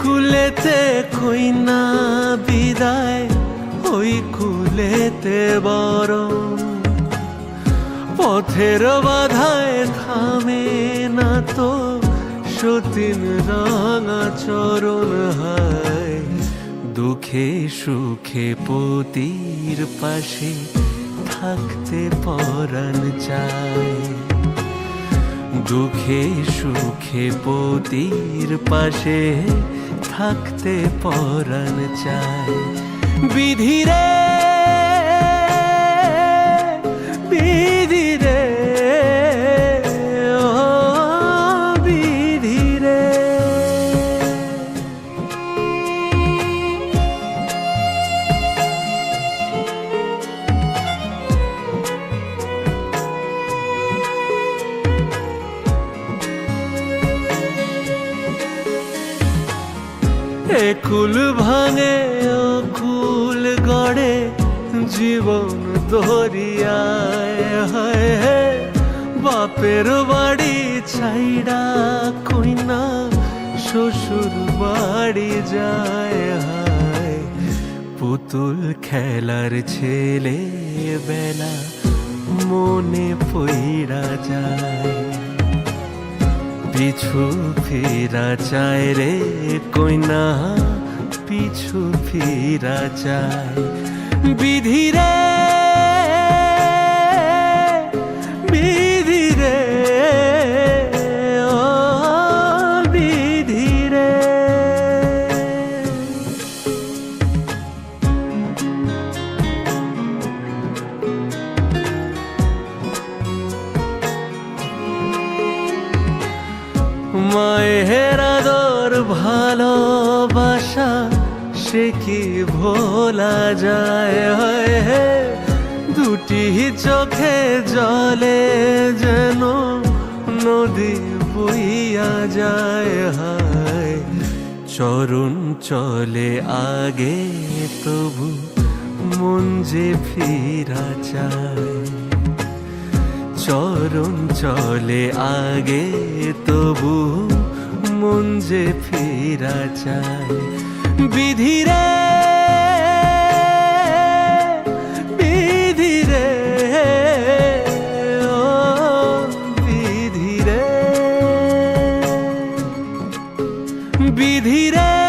কুলেতে কই না বিদায়, ওই কুলেতে বড় পথের বাধায় থামে না তো সতীন রাঙা চরণ হায়। দুঃখে সুখে পতির পাশে থাকতে পরাণ চায়। দুঃখে সুখে পতির পাশে থাকতে পরাণ চায় বিধিরে একুল ভাঙে ও কুল গড়ে, জীবন দরিয়ায় হায় হে, বাপের বাড়ি ছাইড়া কইনা, শ্বশুর বাড়ি যায়। হায়, পুতুল খেলার ছেলে বেলা মনে পইড়া যায়। পিছু ফিরা চায় রে কইনা পিছু ফিরা চায় বিধিরে বিধিরে মায়ের আদর ভালোবাসা, সে কি ভোলা যায়? হে, দুটি চোখে জলে যেন নদী বইয়া যায়। হায়, চরণ চলে আগে, তবু মন যে ফিরা চায়। চরণ চলে আগে তবু মন যে ফেরা চায়। বিধিরে বিধিরে ও বিধিরে বিধিরে